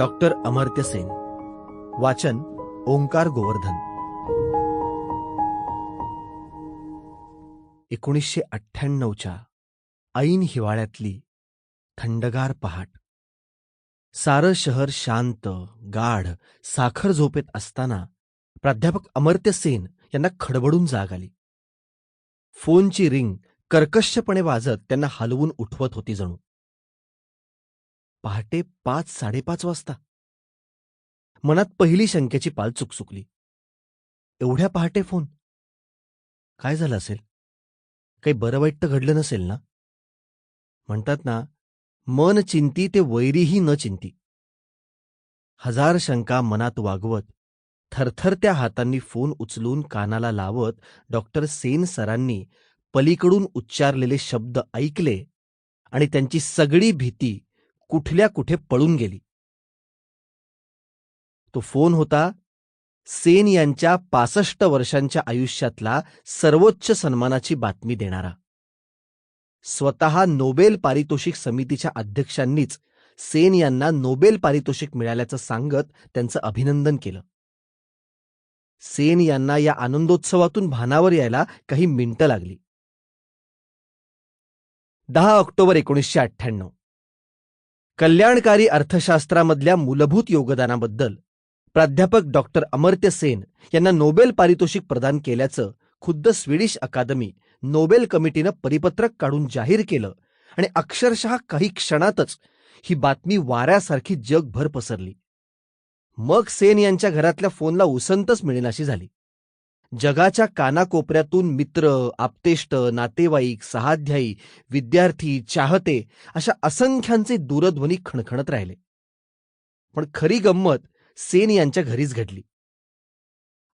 Doctor Amartya Sen. वाचन ओंकार गोवर्धन. एकोणीसशे अठ्ठ्याण्णवच्या ऐन हिवाळ्यातली थंडगार पहाट. सारं शहर शांत गाढ साखर झोपेत असताना प्राध्यापक अमर्त्य सेन यांना खडबडून जाग आली. फोनची रिंग कर्कशपणे वाजत त्यांना हलवून उठवत होती जणू. पहाटे पाच साडेपाच वाजता. मनात पहिली शंकेची पाल चुकचुकली. एवढ्या पहाटे फोन. काय झालं असेल? काही बरं वाईट तर घडलं नसेल ना? म्हणतात ना मन चिंती ते वैरीही न चिंती. हजार शंका मनात वागवत थरथरत्या हातांनी फोन उचलून कानाला लावत डॉक्टर सेन सरांनी पलीकडून उच्चारलेले शब्द ऐकले आणि त्यांची सगळी भीती कुठल्या कुठे पळून गेली. तो फोन होता सेन यांच्या पासष्ट वर्षांच्या आयुष्यातला सर्वोच्च सन्मानाची बातमी देणारा. स्वतः नोबेल पारितोषिक समितीच्या अध्यक्षांनीच सेन यांना नोबेल पारितोषिक मिळाल्याचं सांगत त्यांचं अभिनंदन केलं. सेन यांना या आनंदोत्सवातून भानावर यायला काही मिनिटं लागली. दहा ऑक्टोबर एकोणीसशे अठ्ठ्याण्णव. कल्याणकारी अर्थशास्त्रामधल्या मूलभूत योगदानाबद्दल प्राध्यापक डॉक्टर अमर्त्य सेन यांना नोबेल पारितोषिक प्रदान केल्याचं खुद्द स्वीडिश अकादमी नोबेल कमिटीनं परिपत्रक काढून जाहीर केलं आणि अक्षरशः काही क्षणातच ही बातमी वाऱ्यासारखी जगभर पसरली. मग सेन यांच्या घरातल्या फोनला उसंतच मिळेनाशी झाली. जगाच्या कानाकोपऱ्यातून मित्र आप्तेष्ट नातेवाईक सहाध्यायी विद्यार्थी चाहते अशा असंख्यांचे दूरध्वनी खणखणत राहिले. पण खरी गंमत सेन यांच्या घरीच घडली.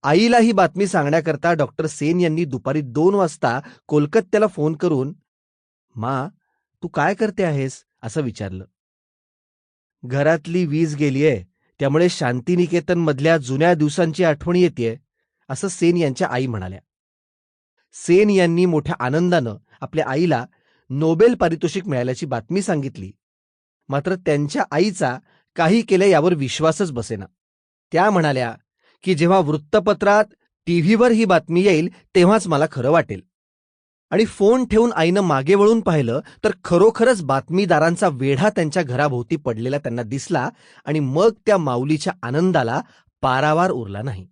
आईला ही बातमी सांगण्याकरता डॉक्टर सेन यांनी दुपारी दोन वाजता कोलकात्याला फोन करून मा तू काय करते आहेस? असं विचारलं. घरातली वीज गेलीये त्यामुळे शांतिनिकेतन मधल्या जुन्या दिवसांची आठवण येते असं सेन यांच्या आई म्हणाल्या. सेन यांनी मोठ्या आनंदानं आपल्या आईला नोबेल पारितोषिक मिळाल्याची बातमी सांगितली. मात्र त्यांच्या आईचा काही केल्या यावर विश्वासच बसेना. त्या म्हणाल्या की जेव्हा वृत्तपत्रात टीव्हीवर ही बातमी येईल तेव्हाच मला खरं वाटेल. आणि फोन ठेवून आईनं मागे वळून पाहिलं तर खरोखरच बातमीदारांचा वेढा त्यांच्या घराभोवती पडलेला त्यांना दिसला आणि मग त्या माऊलीच्या आनंदाला पारावार उरला नाही.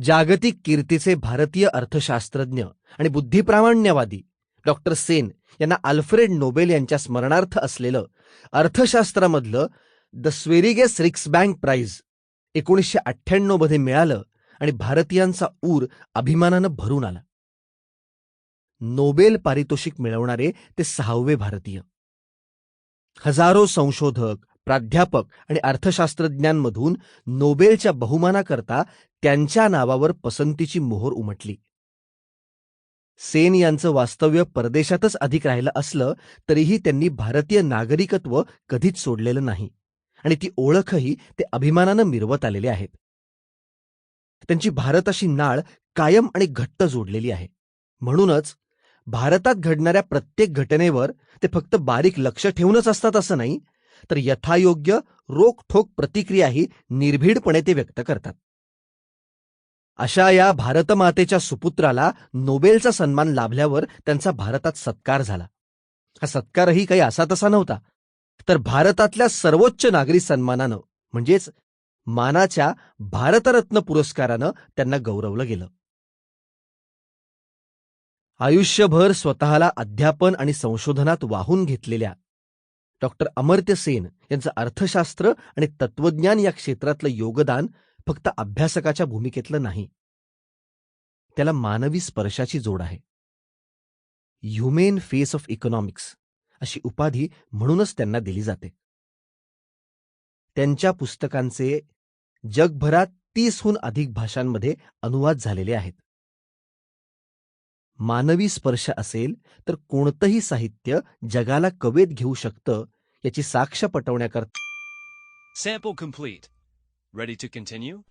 जागतिक कीर्तीचे भारतीय अर्थशास्त्रज्ञ आणि बुद्धिप्रामाण्यवादी डॉक्टर सेन यांना आल्फ्रेड नोबेल यांच्या स्मरणार्थ असलेलं अर्थशास्त्रामधलं the Sveriges Riksbank prize एकोणीसशे अठ्ठ्याण्णवमध्ये मिळालं आणि भारतीयांचा ऊर अभिमानानं भरून आला. नोबेल पारितोषिक मिळवणारे ते सहावे भारतीय. हजारो संशोधक प्राध्यापक आणि अर्थशास्त्रज्ञांमधून नोबेलच्या बहुमानाकरता त्यांच्या नावावर पसंतीची मोहर उमटली. सेन यांचं वास्तव्य परदेशातच अधिक राहिलं असलं तरीही त्यांनी भारतीय नागरिकत्व कधीच सोडलेलं नाही. आणि ती ओळखही ते अभिमानानं मिरवत आलेले आहेत. त्यांची भारताशी नाळ कायम आणि घट्ट जोडलेली आहे. म्हणूनच भारतात घडणाऱ्या प्रत्येक घटनेवर ते फक्त बारीक लक्ष ठेवूनच असतात असं नाही तर यथायोग्य रोखठोक प्रतिक्रियाही निर्भीडपणे ते व्यक्त करतात. अशा या भारतमातेच्या सुपुत्राला नोबेलचा सन्मान लाभल्यावर त्यांचा भारतात सत्कार झाला. हा सत्कारही काही असा तसा नव्हता. तर भारतातल्या सर्वोच्च नागरी सन्मानानं म्हणजेच मानाच्या भारतरत्न पुरस्कारानं त्यांना गौरवलं गेलं. आयुष्यभर स्वतःला अध्यापन आणि संशोधनात वाहून घेतलेल्या डॉक्टर अमर्त्य सेन यांचं अर्थशास्त्र आणि तत्वज्ञान या क्षेत्रातलं योगदान फक्त अभ्यासकाच्या भूमिकेतलं नाही त्याला मानवी स्पर्शाची जोड आहे. ह्युमेन फेस ऑफ इकॉनॉमिक्स अशी उपाधी म्हणूनच त्यांना दिली जाते. त्यांच्या पुस्तकांचे जगभरात तीसहून अधिक भाषांमध्ये अनुवाद झालेले आहेत. मानवी स्पर्श असेल तर कोणतंही साहित्य जगाला कवेत घेऊ शकतं याची साक्ष पटवण्याकरता sample complete Ready to continue?